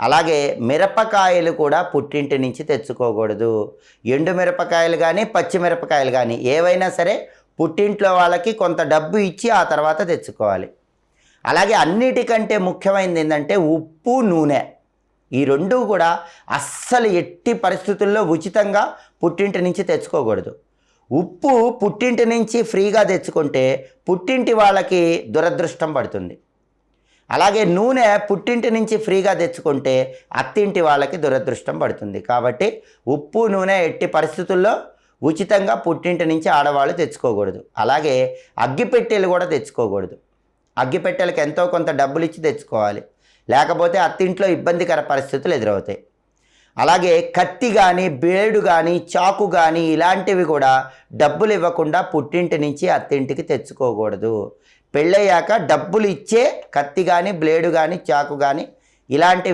అలాగే మిరపకాయలు కూడా పుట్టింటి నుంచి తెచ్చుకోకూడదు. ఎండు మిరపకాయలు కానీ పచ్చిమిరపకాయలు కానీ ఏవైనా సరే పుట్టింట్లో వాళ్ళకి కొంత డబ్బు ఇచ్చి ఆ తర్వాత తెచ్చుకోవాలి. అలాగే అన్నిటికంటే ముఖ్యమైనది ఏంటంటే ఉప్పు నూనె. ఈ రెండు కూడా అస్సలు ఎట్టి పరిస్థితుల్లో ఉచితంగా పుట్టింటి నుంచి తెచ్చుకోకూడదు. ఉప్పు పుట్టింటి నుంచి ఫ్రీగా తెచ్చుకుంటే పుట్టింటి వాళ్ళకి దురదృష్టం పడుతుంది. అలాగే నూనె పుట్టింటి నుంచి ఫ్రీగా తెచ్చుకుంటే అత్తింటి వాళ్ళకి దురదృష్టం పడుతుంది. కాబట్టి ఉప్పు నూనె ఎట్టి పరిస్థితుల్లో ఉచితంగా పుట్టింటి నుంచి ఆడవాళ్ళు తెచ్చుకోకూడదు. అలాగే అగ్గిపెట్టెలు కూడా తెచ్చుకోకూడదు. అగ్గిపెట్టెలకు ఎంతో కొంత డబ్బులు ఇచ్చి తెచ్చుకోవాలి. లేకపోతే అత్తింట్లో ఇబ్బందికర పరిస్థితులు ఎదురవుతాయి. అలాగే కత్తి కానీ బ్లేడు కానీ చాకు కానీ ఇలాంటివి కూడా డబ్బులు ఇవ్వకుండా పుట్టింటి నుంచి అత్తింటికి తెచ్చుకోకూడదు. పెళ్ళయ్యాక డబ్బులు ఇచ్చే కత్తి కానీ బ్లేడు కానీ చాకు కానీ ఇలాంటి